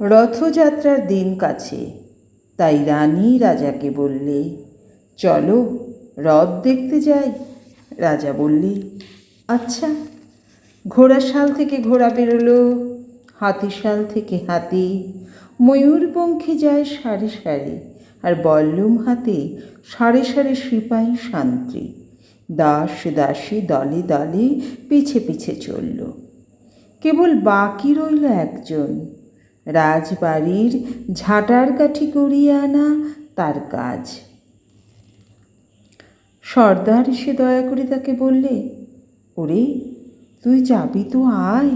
রথযাত্রার দিন কাছে। তাই রানী রাজাকে বললে, চলো, রথ দেখতে যাই। রাজা বললে আচ্ছা। ঘোড়াশাল থেকে ঘোড়া বেরোলো হাতিশাল থেকে হাতি ময়ূরপঙ্খী যায় সারি সারি, আর বল্লুম হাতে সারে সারে সিপাহী শান্তি দাস দাসী দলে দলে পিছে পিছে চলল। কেবল বাকি রইল একজন। রাজবাড়ির ঝাঁটার কাঠি করিয়ে আনা তার কাজ। সর্দার এসে দয়া করে তাকে বললে, ওরে, তুই যাবি তো আয়।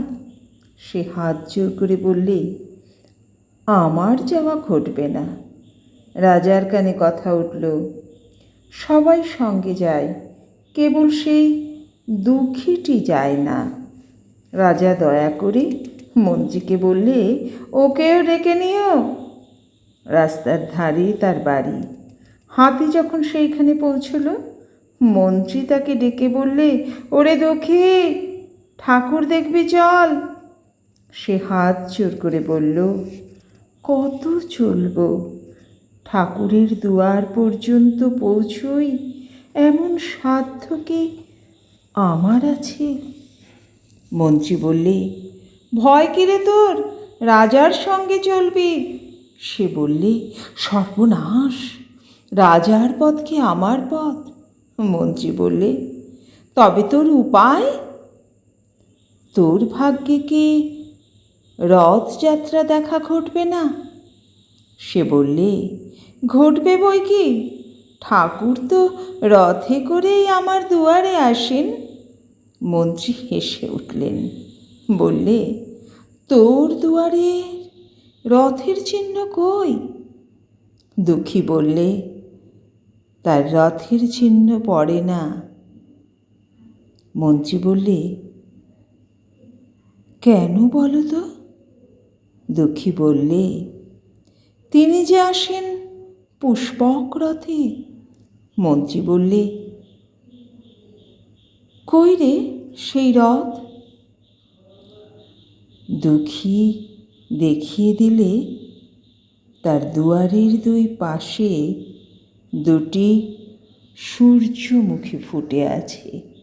সে হাত জোর করে বললে, আমার যাওয়া ঘটবে না। রাজার কানে কথা উঠল, সবাই সঙ্গে যায়, কেবল সেই দুঃখীটি যায় না। রাজা দয়া করে মন্ত্রীকে বললে, ওকেও ডেকে নিও। রাস্তার ধারে তার বাড়ি। হাতি যখন সেইখানে পৌঁছল, মন্ত্রী তাকে ডেকে বললে, ওরে দক্ষি ঠাকুর দেখবি, চল। সে হাত চোর করে বলল, কত চলব, ঠাকুরের দুয়ার পর্যন্ত পৌঁছই এমন সাধ্য কি আমার আছে? মন্ত্রী বললে ভয় কিরে তোর? রাজার সঙ্গে চলবি? সে বললে, সর্বনাশ। রাজার পথ কি আমার পথ? মন্ত্রী বললে, তবে তোর উপায়? তোর ভাগ্যে কি রথযাত্রা দেখা ঘটবে না? সে বললে, ঘটবে বই কি? ঠাকুর তো রথে করেই আমার দুয়ারে আসেন। মন্ত্রী হেসে উঠলেন। বললে, তোর দুয়ারে রথের চিহ্ন কই? দুঃখী বললে, তার রথের চিহ্ন পড়ে না। মন্ত্রী বললে, কেন বলো তো? দুঃখী বললে, তিনি যে আসেন পুষ্পক রথে। মন্ত্রী বললে, কই রে সেই রথ? দুঃখী দেখিয়ে দিলে তার দুয়ারের দুই পাশে দুটি সূর্যমুখী ফুটে আছে।